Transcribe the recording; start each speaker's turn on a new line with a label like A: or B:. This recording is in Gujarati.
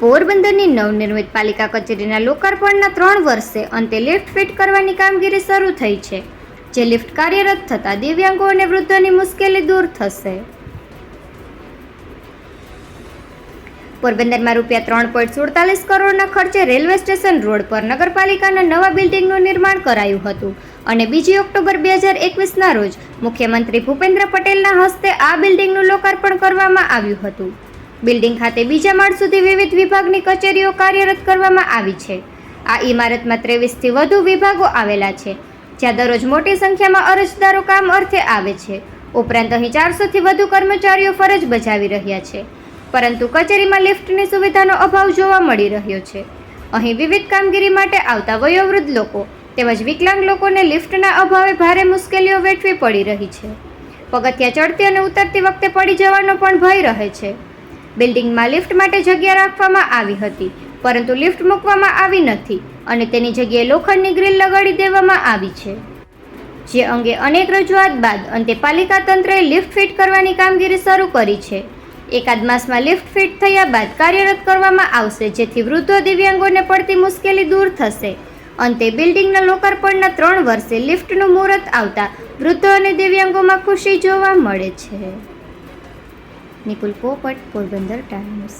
A: પોરબંદરની નવનિર્મિત પાલિકા કચેરીના લોકાર્પણના ત્રણ વર્ષે અંતે લિફ્ટ ફિટ કરવાની કામગીરી શરૂ થઈ છે, જે લિફ્ટ કાર્યરત થતાં દિવ્યાંગો અને વૃદ્ધોની મુશ્કેલી દૂર થશે. પોરબંદરમાં રૂપિયા ત્રણ પોઈન્ટ સુડતાલીસ કરોડના ખર્ચે રેલવે સ્ટેશન રોડ પર નગરપાલિકાના નવા બિલ્ડિંગનું નિર્માણ કરાયું હતું અને બીજી ઓક્ટોબર બે હજાર એકવીસના રોજ મુખ્યમંત્રી ભૂપેન્દ્ર પટેલના હસ્તે આ બિલ્ડિંગનું લોકાર્પણ કરવામાં આવ્યું હતું. બિલ્ડિંગ ખાતે બીજા માળ સુધી વિવિધ વિભાગની કચેરીઓ કાર્યરત કરવામાં આવી છે. આ ઇમારતમાં ત્રેવીસથી વધુ વિભાગો આવેલા છે, જ્યાં દરરોજ મોટી સંખ્યામાં અરજદારો કામ અર્થે આવે છે. ઉપરાંત અહીં ચારસોથી વધુ કર્મચારીઓ ફરજ બજાવી રહ્યા છે, પરંતુ કચેરીમાં લિફ્ટની સુવિધાનો અભાવ જોવા મળી રહ્યો છે. અહીં વિવિધ કામગીરી માટે આવતા વયોવૃદ્ધ લોકો તેમજ વિકલાંગ લોકોને લિફ્ટના અભાવે ભારે મુશ્કેલીઓ વેઠવી પડી રહી છે. પગથિયા ચડતી અને ઉતરતી વખતે પડી જવાનો પણ ભય રહે છે. બિલ્ડિંગમાં લિફ્ટ માટે જગ્યા રાખવામાં આવી હતી, પરંતુ લિફ્ટ મૂકવામાં આવી નથી અને તેની જગ્યાએ લોખંડની ગ્રીલ લગાડી દેવામાં આવી છે. જે અંગે અનેક રજૂઆત બાદ અંતે પાલિકા તંત્રએ લિફ્ટ ફિટ કરવાની કામગીરી શરૂ કરી છે. એકાદ માસમાં લિફ્ટ ફિટ થયા બાદ કાર્યરત કરવામાં આવશે, જેથી વૃદ્ધો દિવ્યાંગોને પડતી મુશ્કેલી દૂર થશે. અંતે બિલ્ડિંગના લોકાર્પણના ત્રણ વર્ષે લિફ્ટનું મુહૂર્ત આવતા વૃદ્ધો અને દિવ્યાંગોમાં ખુશી જોવા મળે છે. નિકુલ પોપટ પોરબંદર ટાઈમ્સ